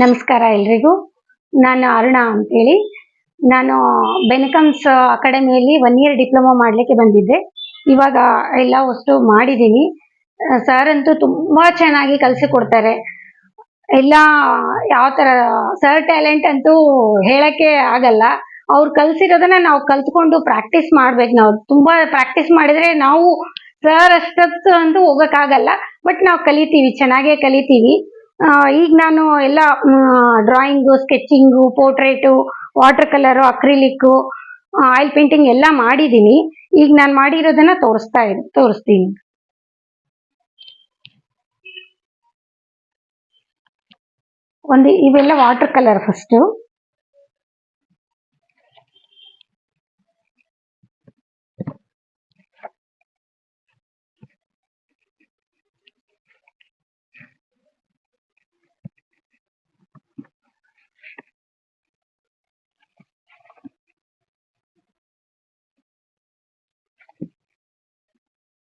ನಮಸ್ಕಾರ ಎಲ್ರಿಗೂ. ನಾನು ಅರುಣ ಅಂತೇಳಿ. ನಾನು ಬೆನಕಮ್ಸ್ ಅಕಾಡೆಮಿಯಲ್ಲಿ ಒನ್ ಇಯರ್ ಡಿಪ್ಲೊಮಾ ಮಾಡಲಿಕ್ಕೆ ಬಂದಿದ್ದೆ. ಇವಾಗ ಎಲ್ಲ ವಸ್ತು ಮಾಡಿದ್ದೀನಿ ಸರ್ ಅಂತೂ ತುಂಬ ಚೆನ್ನಾಗಿ ಕಲಿಸಿಕೊಡ್ತಾರೆ ಎಲ್ಲ ಯಾವ ಥರ ಸರ್ ಟ್ಯಾಲೆಂಟ್ ಅಂತೂ ಹೇಳೋಕ್ಕೆ ಆಗಲ್ಲ. ಅವ್ರು ಕಲಿಸಿರೋದನ್ನ ನಾವು ಕಲ್ತ್ಕೊಂಡು ಪ್ರಾಕ್ಟೀಸ್ ಮಾಡ್ಬೇಕು. ನಾವು ತುಂಬ ಪ್ರಾಕ್ಟೀಸ್ ಮಾಡಿದರೆ ನಾವು ಸರ್ ಅಷ್ಟು ಅಂತೂ ಹೋಗೋಕ್ಕಾಗಲ್ಲ. ಬಟ್ ನಾವು ಕಲಿತೀವಿ, ಚೆನ್ನಾಗೇ ಕಲಿತೀವಿ. ಈಗ ನಾನು ಎಲ್ಲ drawing sketching portrait water colour acrylic oil painting ಎಲ್ಲ ಮಾಡಿದ್ದೀನಿ. ಈಗ ನಾನು ಮಾಡಿರೋದನ್ನ ತೋರಿಸ್ತಾ ತೋರಿಸ್ತೀನಿ. ಒಂದು ಇವೆಲ್ಲ ವಾಟರ್ ಕಲರ್ ಫಸ್ಟು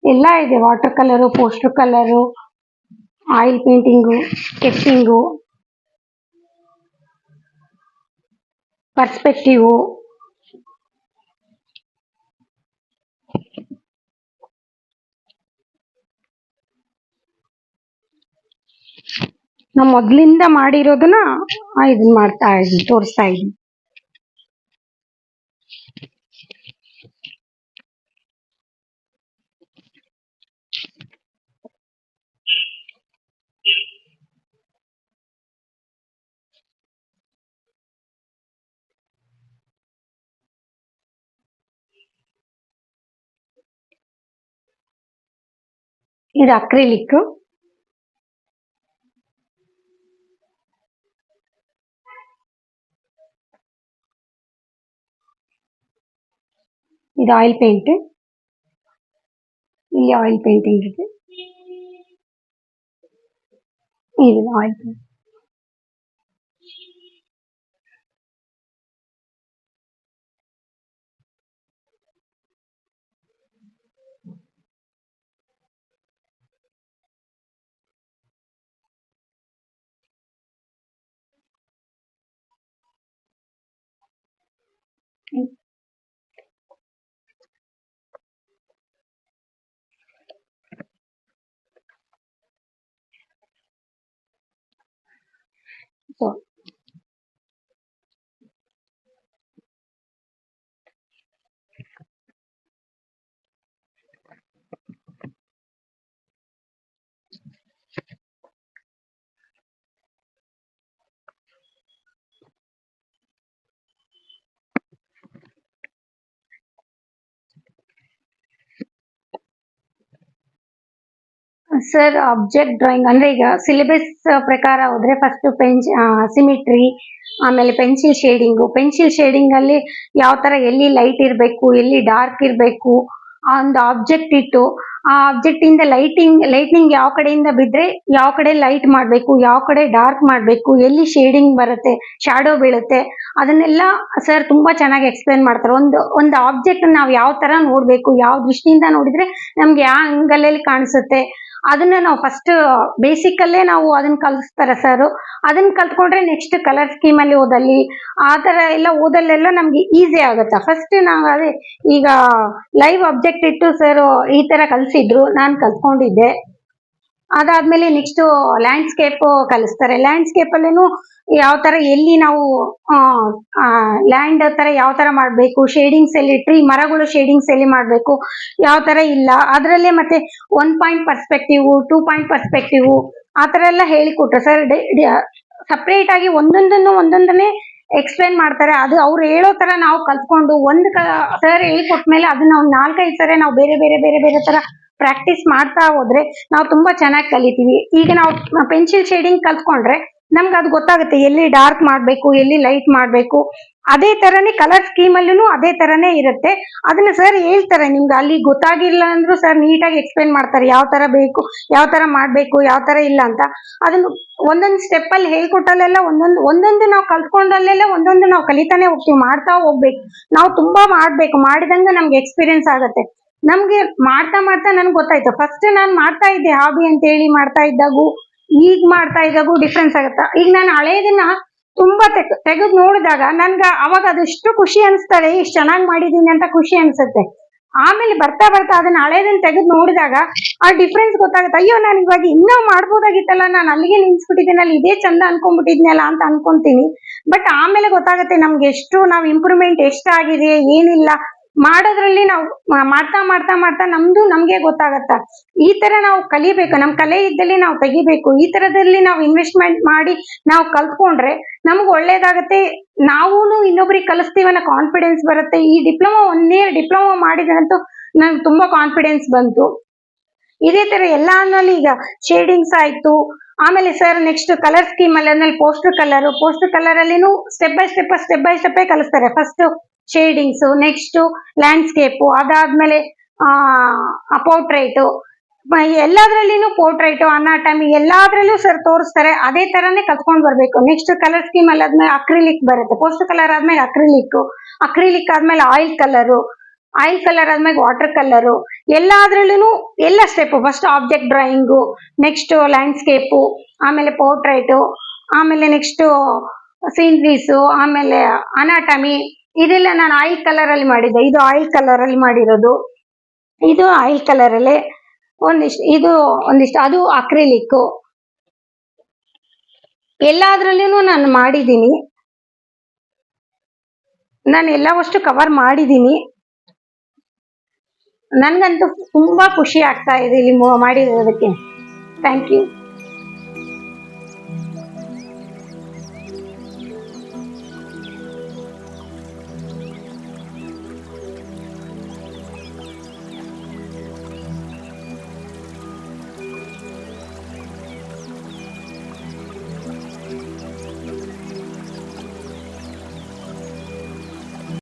ಎಲ್ಲ ಇದೆ water colour poster colour oil painting sketching perspective ನಾವು ಮೊದಲಿಂದ ಮಾಡಿರೋದನ್ನ ಇದನ್ನ ಮಾಡ್ತಾ ಇದ್ದೀನಿ ತೋರಿಸ್ತಾ ಇದ್ದೀನಿ ಇದು ಅಕ್ರಿಲಿಕ್ ಇದು ಆಯಿಲ್ ಪೇಂಟ್ ಇಲ್ಲಿ ಆಯಿಲ್ ಪೇಂಟಿಂಗ್ ಇದೆ ಇದು oil paint So sir object drawing ಅಂದ್ರೆ ಈಗ ಸಿಲೆಬಸ್ ಪ್ರಕಾರ ಹೋದ್ರೆ ಫಸ್ಟ್ ಪೆನ್ಸ್ ಸಿಮಿಟ್ರಿ ಆಮೇಲೆ ಪೆನ್ಸಿಲ್ ಶೇಡಿಂಗು ಪೆನ್ಸಿಲ್ ಶೇಡಿಂಗ್ ಅಲ್ಲಿ ಯಾವ ತರ ಎಲ್ಲಿ ಲೈಟ್ ಇರಬೇಕು, ಎಲ್ಲಿ ಡಾರ್ಕ್ ಇರಬೇಕು, ಆ ಒಂದು ಆಬ್ಜೆಕ್ಟ್ ಇಟ್ಟು, ಆ ಆಬ್ಜೆಕ್ಟ್ ಇಂದ ಲೈಟಿಂಗ್ ಲೈಟ್ನಿಂಗ್ ಯಾವ ಕಡೆಯಿಂದ ಬಿದ್ರೆ ಯಾವ ಕಡೆ ಲೈಟ್ ಮಾಡಬೇಕು, ಯಾವ ಕಡೆ ಡಾರ್ಕ್ ಮಾಡಬೇಕು, ಎಲ್ಲಿ ಶೇಡಿಂಗ್ ಬರುತ್ತೆ ಶಾಡೋ ಬೀಳುತ್ತೆ, ಅದನ್ನೆಲ್ಲ ಸರ್ ತುಂಬಾ ಚೆನ್ನಾಗಿ ಎಕ್ಸ್ಪ್ಲೇನ್ ಮಾಡ್ತಾರೆ. ಒಂದು ಒಂದು ಆಬ್ಜೆಕ್ಟ್ ನಾವು ಯಾವ ತರ ನೋಡ್ಬೇಕು, ಯಾವ ದೃಷ್ಟಿಯಿಂದ ನೋಡಿದ್ರೆ ನಮ್ಗೆ ಯಾವ ಅಂಗಲಲ್ಲಿ ಕಾಣಿಸುತ್ತೆ ಅದನ್ನ ನಾವು ಫಸ್ಟ್ ಬೇಸಿಕ್ ಅಲ್ಲೇ ನಾವು ಅದನ್ನ ಕಲಿಸ್ತಾರೆ ಸರ್ ಅದನ್ನ ಕಲ್ತ್ಕೊಂಡ್ರೆ ನೆಕ್ಸ್ಟ್ ಕಲರ್ ಸ್ಕೀಮ್ ಅಲ್ಲಿ ಓದಲ್ಲಿ. ಆ ತರ ಎಲ್ಲ ಓದಲ್ಲೆಲ್ಲ ನಮ್ಗೆ ಈಸಿ ಆಗುತ್ತೆ? ಫಸ್ಟ್ ನಾವು ಅದೇ ಈಗ ಲೈವ್ ಅಬ್ಜೆಕ್ಟ್ ಇಟ್ಟು ಸರ್ ಈ ತರ ಕಲ್ಸಿದ್ರು, ನಾನು ಕಲ್ತ್ಕೊಂಡಿದ್ದೆ. ಅದಾದ್ಮೇಲೆ ನೆಕ್ಸ್ಟ್ ಲ್ಯಾಂಡ್ಸ್ಕೇಪ್ ಕಲಿಸ್ತಾರೆ. ಲ್ಯಾಂಡ್ಸ್ಕೇಪ್ ಅಲ್ಲೇನು ಯಾವ ತರ ಎಲ್ಲಿ ನಾವು ಲ್ಯಾಂಡ್ ತರ ಯಾವ ತರ ಮಾಡ್ಬೇಕು ಶೇಡಿಂಗ್ಸ್ ಎಲ್ಲಿ ಟ್ರೀ ಮರಗಳು ಶೇಡಿಂಗ್ಸ್ ಎಲ್ಲಿ ಮಾಡ್ಬೇಕು, ಯಾವ ತರ ಇಲ್ಲ. ಅದರಲ್ಲೇ ಮತ್ತೆ one point perspective two point perspective ಆ ತರ ಎಲ್ಲ ಹೇಳಿಕೊಟ್ರು. ಸರ್ ಸಪ್ರೇಟ್ ಆಗಿ ಒಂದೊಂದನ್ನು ಒಂದೊಂದನ್ನೇ ಎಕ್ಸ್ಪ್ಲೇನ್ ಮಾಡ್ತಾರೆ. ಅದು ಅವ್ರು ಹೇಳೋ ತರ ನಾವು ಕಲ್ತ್ಕೊಂಡು ಒಂದು ಸರ್ ಹೇಳ್ಕೊಟ್ಮೇಲೆ ಅದನ್ನ ನಾವು ನಾಲ್ಕೈದು ಸರ ನಾವು ಬೇರೆ ಬೇರೆ ಬೇರೆ ಬೇರೆ ತರ ಪ್ರಾಕ್ಟೀಸ್ ಮಾಡ್ತಾ ಹೋದ್ರೆ ನಾವು ತುಂಬಾ ಚೆನ್ನಾಗಿ ಕಲಿತೀವಿ. ಈಗ ನಾವು ಪೆನ್ಸಿಲ್ ಶೇಡಿಂಗ್ ಕಲ್ತ್ಕೊಂಡ್ರೆ ನಮ್ಗೆ ಅದು ಗೊತ್ತಾಗುತ್ತೆ ಎಲ್ಲಿ ಡಾರ್ಕ್ ಮಾಡಬೇಕು, ಎಲ್ಲಿ ಲೈಟ್ ಮಾಡಬೇಕು. ಅದೇ ತರನೇ ಕಲರ್ ಸ್ಕೀಮ್ ಅಲ್ಲೂ ಅದೇ ತರನೇ ಇರುತ್ತೆ. ಅದನ್ನ ಸರ್ ಹೇಳ್ತಾರೆ, ನಿಮ್ಗೆ ಅಲ್ಲಿ ಗೊತ್ತಾಗಿಲ್ಲ ಅಂದ್ರು ಸರ್ ನೀಟಾಗಿ ಎಕ್ಸ್ಪ್ಲೇನ್ ಮಾಡ್ತಾರೆ ಯಾವ ತರ ಬೇಕು, ಯಾವ ತರ ಮಾಡ್ಬೇಕು, ಯಾವ ತರ ಇಲ್ಲ ಅಂತ. ಅದನ್ನು ಒಂದೊಂದು ಸ್ಟೆಪ್ ಅಲ್ಲಿ ಹೇಳ್ಕೊಟ್ಟಲ್ಲೆಲ್ಲ ಒಂದೊಂದು ಒಂದೊಂದು ನಾವು ಕಲ್ತ್ಕೊಂಡಲ್ಲೆಲ್ಲ ಒಂದೊಂದು ನಾವು ಕಲಿತಾನೆ ಹೋಗ್ತೀವಿ, ಮಾಡ್ತಾ ಹೋಗ್ಬೇಕು. ನಾವು ತುಂಬಾ ಮಾಡ್ಬೇಕು, ಮಾಡಿದಂಗ ನಮ್ಗೆ ಎಕ್ಸ್ಪೀರಿಯನ್ಸ್ ಆಗುತ್ತೆ. ನಮ್ಗೆ ಮಾಡ್ತಾ ಮಾಡ್ತಾ ನನ್ಗೆ ಗೊತ್ತಾಯ್ತು. ಫಸ್ಟ್ ನಾನು ಮಾಡ್ತಾ ಇದ್ದೆ ಹಾಬಿ ಅಂತ ಹೇಳಿ ಮಾಡ್ತಾ ಇದ್ದಾಗೂ, ಈಗ ಮಾಡ್ತಾ ಇದ್ದಾಗೂ ಡಿಫ್ರೆನ್ಸ್ ಆಗುತ್ತಾ? ಈಗ ನಾನು ಹಳೆಯದನ್ನ ತುಂಬಾ ತೆಗ್, ತೆಗೆದು ನೋಡಿದಾಗ ನನ್ಗ ಅವಾಗ ಅದೆಷ್ಟು ಖುಷಿ ಅನಿಸ್ತದೆ ಇಷ್ಟು ಚೆನ್ನಾಗಿ ಮಾಡಿದೀನಿ ಅಂತ ಖುಷಿ ಅನ್ಸುತ್ತೆ. ಆಮೇಲೆ ಬರ್ತಾ ಬರ್ತಾ ಅದನ್ನ ಹಳೇದನ್ನ ತೆಗೆದು ನೋಡಿದಾಗ ಆ ಡಿಫ್ರೆನ್ಸ್ ಗೊತ್ತಾಗುತ್ತೆ. ಅಯ್ಯೋ, ನಾನು ಇವಾಗ ಇನ್ನೂ ಮಾಡ್ಬೋದಾಗಿತ್ತಲ್ಲ, ನಾನು ಅಲ್ಲಿಗೆ ನಿಲ್ಸ್ಬಿಟ್ಟಿದ್ದೀನಲ್ಲ ಇದೇ ಚಂದ ಅನ್ಕೊಂಡ್ಬಿಟ್ಟಿದ್ನಲ್ಲ ಅಂತ ಅನ್ಕೊಂತೀನಿ. ಬಟ್ ಆಮೇಲೆ ಗೊತ್ತಾಗುತ್ತೆ ನಮ್ಗೆ ಎಷ್ಟು ನಾವು ಇಂಪ್ರೂವ್ಮೆಂಟ್ ಎಷ್ಟಾಗಿದೆ ಏನಿಲ್ಲ. ಮಾಡೋದ್ರಲ್ಲಿ ನಾವು ಮಾಡ್ತಾ ಮಾಡ್ತಾ ಮಾಡ್ತಾ ನಮ್ದು ನಮ್ಗೆ ಗೊತ್ತಾಗತ್ತ. ಈ ತರ ನಾವು ಕಲಿಬೇಕು, ನಮ್ ಕಲೆ ಇದ್ದಲ್ಲಿ ನಾವು ತೆಗಿಬೇಕು, ಈ ತರದಲ್ಲಿ ನಾವು ಇನ್ವೆಸ್ಟ್ಮೆಂಟ್ ಮಾಡಿ ನಾವು ಕಲ್ತ್ಕೊಂಡ್ರೆ ನಮ್ಗೆ ಒಳ್ಳೇದಾಗತ್ತೆ. ನಾವು ಇನ್ನೊಬ್ರಿಗೆ ಕಲಿಸ್ತೀವಿ ಅನ್ನೋ ಕಾನ್ಫಿಡೆನ್ಸ್ ಬರುತ್ತೆ. ಈ ಡಿಪ್ಲೊಮಾ ಒನ್ ಇಯರ್ ಡಿಪ್ಲೊಮಾ ಮಾಡಿದ್ರಂತೂ ನಂಗೆ ತುಂಬಾ ಕಾನ್ಫಿಡೆನ್ಸ್ ಬಂತು. ಇದೇ ತರ ಎಲ್ಲಾನಲ್ಲಿ ಈಗ ಶೇಡಿಂಗ್ಸ್ ಆಯ್ತು. ಆಮೇಲೆ ಸರ್ ನೆಕ್ಸ್ಟ್ ಕಲರ್ ಸ್ಕೀಮ್ ಅಲ್ಲಿ ಪೋಸ್ಟರ್ ಕಲರ್ ಪೋಸ್ಟರ್ ಕಲರ್ ಅಲ್ಲಿನೂ step by step step by step ಕಲಿಸ್ತಾರೆ. ಫಸ್ಟ್ ಶೇಡಿಂಗ್ಸ್ ನೆಕ್ಸ್ಟ್ ಲ್ಯಾಂಡ್ಸ್ಕೇಪು ಅದಾದ್ಮೇಲೆ, ಆ ಪೋರ್ಟ್ರೇಟ್ ಎಲ್ಲದ್ರಲ್ಲಿನೂ ಪೋರ್ಟ್ರೇಟ್ ಅನಾಟಮಿ ಎಲ್ಲಾದ್ರಲ್ಲೂ ಸರ್ ತೋರಿಸ್ತಾರೆ. ಅದೇ ತರನೇ ಕಲ್ತ್ಕೊಂಡ್ ಬರ್ಬೇಕು. ನೆಕ್ಸ್ಟ್ ಕಲರ್ ಸ್ಕೀಮ್ ಅಲ್ಲಿ ಆದ್ಮೇಲೆ ಅಕ್ರಿಲಿಕ್ ಬರುತ್ತೆ. ಪೋಸ್ಟ್ ಕಲರ್ ಆದ್ಮೇಲೆ ಅಕ್ರಿಲಿಕ್ ಅಕ್ರಿಲಿಕ್ ಆದ್ಮೇಲೆ ಆಯಿಲ್ ಕಲರು ಆಯಿಲ್ ಕಲರ್ ಆದ್ಮೇಲೆ ವಾಟರ್ ಕಲರು ಎಲ್ಲಾದ್ರಲ್ಲೂ ಎಲ್ಲ step first object drawing next landscape ಆಮೇಲೆ ಪೋರ್ಟ್ರೇಟು ಆಮೇಲೆ ನೆಕ್ಸ್ಟ್ ಸೀನ್ರೀಸು ಆಮೇಲೆ ಅನಾಟಮಿ ಇದೆಲ್ಲ, ನಾನು ಆಯಿಲ್ ಕಲರ್ ಅಲ್ಲಿ ಮಾಡಿದ್ದೆ. ಇದು ಆಯಿಲ್ ಕಲರ್ ಅಲ್ಲಿ ಮಾಡಿರೋದು. ಇದು ಆಯಿಲ್ ಕಲರ್ ಅಲ್ಲಿ ಒಂದಿಷ್ಟು, ಇದು ಒಂದಿಷ್ಟು, ಅದು ಅಕ್ರಿಲಿಕ್ ಎಲ್ಲಾದ್ರಲ್ಲೂ ನಾನು ಮಾಡಿದ್ದೀನಿ. ನಾನು ಎಲ್ಲವಷ್ಟು ಕವರ್ ಮಾಡಿದ್ದೀನಿ. ನನಗಂತೂ ತುಂಬಾ ಖುಷಿ ಆಗ್ತಾ ಇದೆ ಇಲ್ಲಿ ಮಾಡಿರೋದಕ್ಕೆ. Thank you